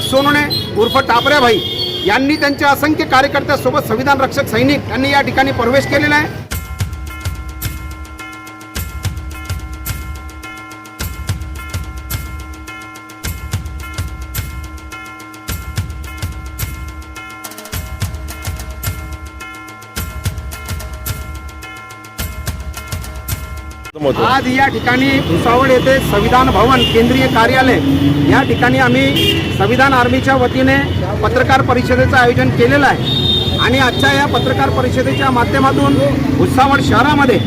दीपक सोनवणे उर्फ टापऱ्या भाई. यांनी त्यांच्या असंख्य कार्यकर्त्यांसोबत संविधान रक्षक सैनिक यांनी या ठिकाणी प्रवेश केलेला आहे. आज या ठिकाणी भुसावळ येथे संविधान भवन केंद्रीय कार्यालय या ठिकाणी आम्ही संविधान आर्मीच्या वतीने पत्रकार परिषदेचं आयोजन केलेलं आहे. आणि आजच्या या पत्रकार परिषदेच्या माध्यमातून भुसावळ शहरामध्ये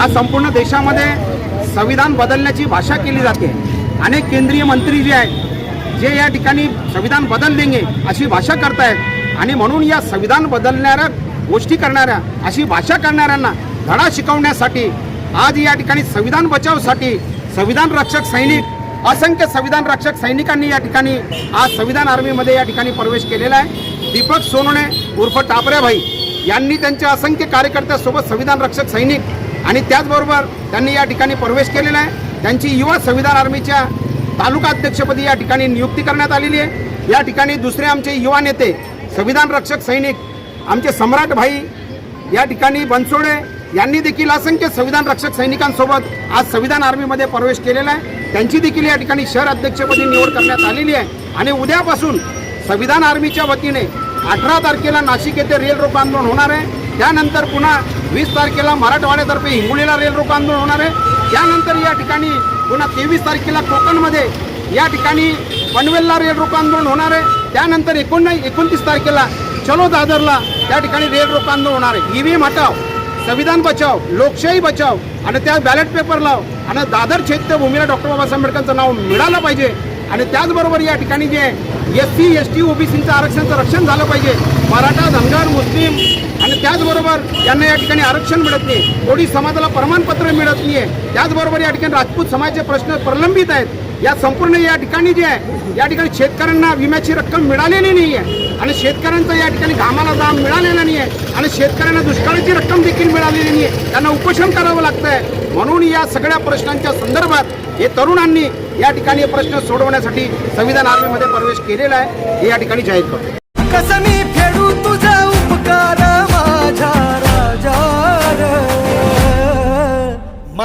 आज संपूर्ण देशामध्ये संविधान बदलण्याची भाषा केली जाते. अनेक केंद्रीय मंत्री जे आहेत जे या ठिकाणी संविधान बदल देंगे अशी भाषा करतायत. आणि म्हणून या संविधान बदलणाऱ्या गोष्टी करणाऱ्या अशी भाषा करणाऱ्यांना धडा शिकवण्यासाठी आज या ठिकाणी संविधान बचावसाठी संविधान रक्षक सैनिक असंख्य संविधान रक्षक सैनिकांनी या ठिकाणी आज संविधान आर्मीमध्ये या ठिकाणी प्रवेश केलेला आहे. दीपक सोनोने उर्फ टापऱ्या यांनी त्यांच्या असंख्य कार्यकर्त्यासोबत संविधान रक्षक सैनिक आणि त्याचबरोबर त्यांनी या ठिकाणी प्रवेश केलेला आहे. त्यांची युवा संविधान आर्मीच्या तालुका अध्यक्षपदी या ठिकाणी नियुक्ती करण्यात आलेली आहे. या ठिकाणी दुसरे आमचे युवा नेते संविधान रक्षक सैनिक आमचे सम्राट भाई या ठिकाणी बनसोडे यांनी देखील असंख्य संविधान रक्षक सैनिकांसोबत आज संविधान आर्मीमध्ये प्रवेश केलेला आहे. त्यांची देखील या ठिकाणी शहर अध्यक्षपदी निवड करण्यात आलेली आहे. आणि उद्यापासून संविधान आर्मीच्या वतीने अठरा तारखेला नाशिक येथे रेल रोको आंदोलन होणार आहे. त्यानंतर पुन्हा वीस तारखेला मराठवाड्यातर्फे हिंगोलीला रेल रोको आंदोलन होणार आहे. त्यानंतर या ठिकाणी पुन्हा तेवीस तारखेला कोकणमध्ये या ठिकाणी पनवेलला रेल रोको आंदोलन होणार आहे. त्यानंतर एकोण एकोणतीस तारखेला चलो दादरला त्या ठिकाणी रेल रोको आंदोलन होणार आहे. ईव्हीएम हटाव संविधान बचाव लोकशाही बचाव आणि त्या बॅलेट पेपर लाव. आणि दादर चैत्यभूमीला डॉक्टर बाबासाहेब आंबेडकरांचं नाव मिळालं पाहिजे. आणि त्याचबरोबर या ठिकाणी जे एस सी एस टी ओबीसीचं आरक्षणाचं रक्षण झालं पाहिजे. मराठा धनगर मुस्लिम आणि त्याचबरोबर यांना या ठिकाणी आरक्षण मिळत नाही. कोळी समाजाला प्रमाणपत्र मिळत नाही आहे त्याचबरोबर या ठिकाणी राजपूत समाजाचे प्रश्न प्रलंबित आहेत. या संपूर्ण या ठिकाणी जे आहे या ठिकाणी शेतकऱ्यांना विम्याची रक्कम मिळालेली नाही आहे आणि शेतकऱ्यांचा या ठिकाणी घामाला दाम मिळालेला नाही आहे आणि शेतकऱ्यांना दुष्काळाची रक्कम देखील मिळालेली नाही आहे त्यांना उपोषण करावं लागतं आहे म्हणून या सगळ्या प्रश्नांच्या संदर्भात हे तरुणांनी या ठिकाणी प्रश्न सोडवण्यासाठी संविधान आर्मीमध्ये प्रवेश केलेला आहे. हे या ठिकाणी जाहीर करतो.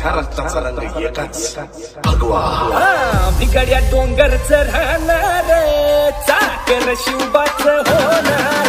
शिलेदार आमच्या एकाच भगवा. भिगड्या डोंगरच राहणार चाकर शिवबाच होणार